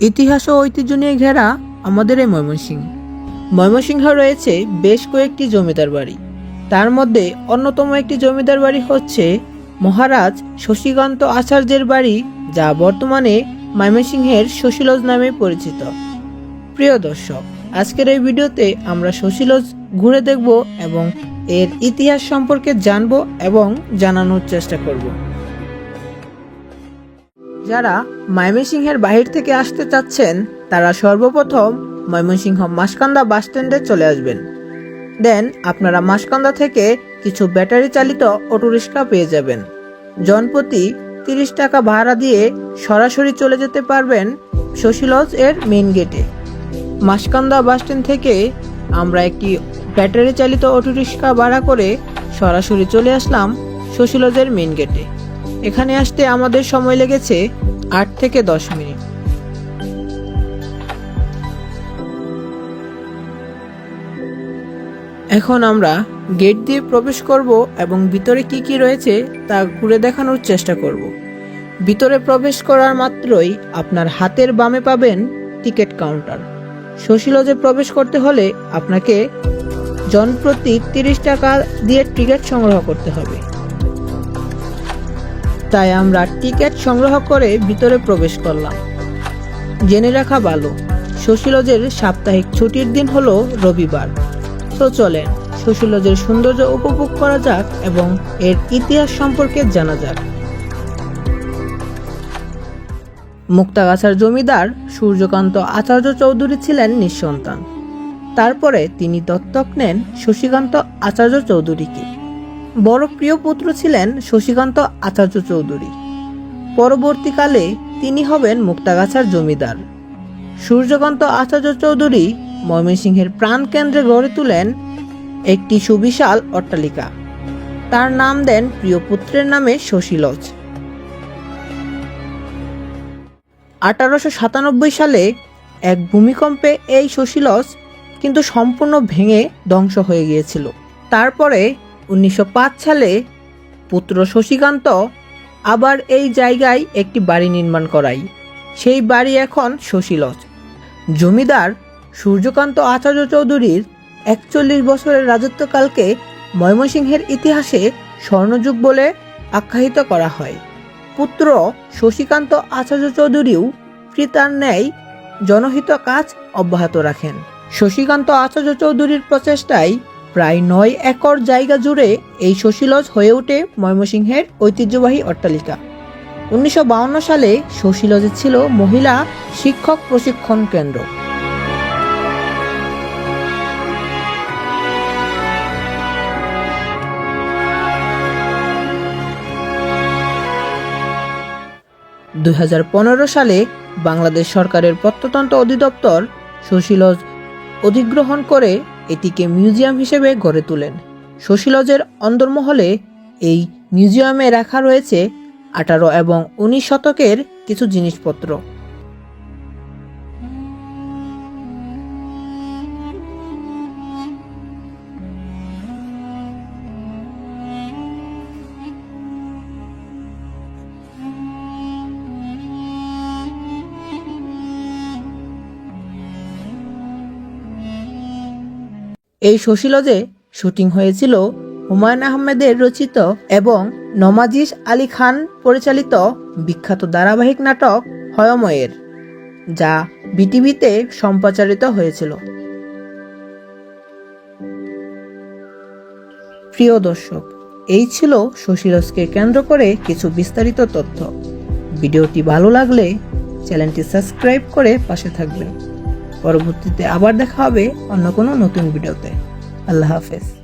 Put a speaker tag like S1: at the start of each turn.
S1: ইতিহাস ও ঐতিহ্য নিয়ে ঘেরা আমাদের এই ময়মনসিংহ। ময়মনসিংহ রয়েছে বেশ কয়েকটি জমিদার বাড়ি। তার মধ্যে অন্যতম একটি জমিদার বাড়ি হচ্ছে মহারাজ শশীকান্ত আচার্যের বাড়ি, যা বর্তমানে ময়মনসিংহের শশীলজ নামে পরিচিত। প্রিয় দর্শক, আজকের এই ভিডিওতে আমরা শশীলজ ঘুরে দেখব এবং এর ইতিহাস সম্পর্কে জানব এবং জানানোর চেষ্টা করব। যারা ময়মনসিংহের বাহির থেকে আসতে চাচ্ছেন, তারা সর্বপ্রথম ময়মনসিংহ মাসকান্দা বাস স্ট্যান্ডে চলে আসবেন। দেন আপনারা মাসকান্দা থেকে কিছু ব্যাটারি চালিত অটোরিক্সা পেয়ে যাবেন। জনপ্রতি তিরিশ টাকা ভাড়া দিয়ে সরাসরি চলে যেতে পারবেন শশীলজ এর মেইন গেটে। মাসকান্দা বাস স্ট্যান্ড থেকে আমরা একটি ব্যাটারি চালিত অটোরিক্সা ভাড়া করে সরাসরি চলে আসলাম শশীলজের মেন গেটে। এখানে আসতে আমাদের সময় লেগেছে আট থেকে দশ মিনিট। এখন আমরা গেট দিয়ে প্রবেশ করব এবং ভিতরে কি কি রয়েছে তা ঘুরে দেখানোর চেষ্টা করব। ভিতরে প্রবেশ করার মাত্রই আপনার হাতের বামে পাবেন টিকিট কাউন্টার। শশীলজে প্রবেশ করতে হলে আপনাকে জনপ্রতি তিরিশ টাকা দিয়ে টিকিট সংগ্রহ করতে হবে। তাই আমরা টিকিট সংগ্রহ করে ভিতরে প্রবেশ করলাম। জেনে রাখা ভালো, শশীলজের সাপ্তাহিক ছুটির দিন হলো রবিবার। তো চলেন, শশীলজের সৌন্দর্য উপভোগ করা যাক এবং এর ইতিহাস সম্পর্কে জানা যাক। মুক্তাগাছার জমিদার সূর্যকান্ত আচার্য চৌধুরী ছিলেন নিঃসন্তান। তারপরে তিনি দত্তক নেন শশীকান্ত আচার্য চৌধুরীকে। বড় প্রিয় পুত্র ছিলেন শশীকান্ত আচার্য চৌধুরী। পরবর্তীকালে তিনি হবেন মুক্তাগাছার জমিদার। সূর্যকান্ত আচার্য চৌধুরী ময়মনসিংহের প্রাণকেন্দ্রে গড়ে তুলেন একটি সুবিশাল অট্টালিকা। তার নাম দেন প্রিয় পুত্রের নামে শশীলজ। আঠারোশো সাতানব্বই সালে এক ভূমিকম্পে এই শশীলজ কিন্তু সম্পূর্ণ ভেঙে ধ্বংস হয়ে গিয়েছিল। তারপরে উনিশশো পাঁচ সালে পুত্র শশীকান্ত আবার এই জায়গায় একটি বাড়ি নির্মাণ করায়। সেই বাড়ি এখন শশীলজ। জমিদার সূর্যকান্ত আচার্য চৌধুরীর একচল্লিশ বছরের রাজত্বকালকে ময়মনসিংহের ইতিহাসে স্বর্ণযুগ বলে আখ্যায়িত করা হয়। পুত্র শশীকান্ত আচার্য চৌধুরীও পিতার ন্যায় জনহিত কাজ অব্যাহত রাখেন। শশীকান্ত আচার্য চৌধুরীর প্রচেষ্টায় প্রায় নয় একর জায়গা জুড়ে এই শশীলজ হয়ে ওঠে ময়মনসিংহের ঐতিহ্যবাহী অট্টালিকা। উনিশশো সালে শশীলজে ছিল মহিলা শিক্ষক প্রশিক্ষণ কেন্দ্র। দুই হাজার পনেরো সালে বাংলাদেশ সরকারের প্রত্নতন্ত্র অধিদপ্তর শশীলজ অধিগ্রহণ করে এটিকে মিউজিয়াম হিসেবে গড়ে তোলেন। শশীলজের অন্দরমহলে এই মিউজিয়ামে রাখা রয়েছে আঠারো এবং উনিশ শতকের কিছু জিনিসপত্র। এই শশীলজে শুটিং হয়েছিল হুমায়ুন আহমেদের রচিত এবং নমাজিস আলী খান পরিচালিত বিখ্যাত ধারাবাহিক নাটক হয়ময়ের, যা বিটিভিতে সম্প্রচারিত হয়েছিল। প্রিয় দর্শক, এই ছিল শশীলজকে কেন্দ্র করে কিছু বিস্তারিত তথ্য। ভিডিওটি ভালো লাগলে চ্যানেলটি সাবস্ক্রাইব করে পাশে থাকবেন। পরবর্তীতে আবার দেখা হবে অন্য কোনো নতুন ভিডিওতে। আল্লাহ হাফেজ।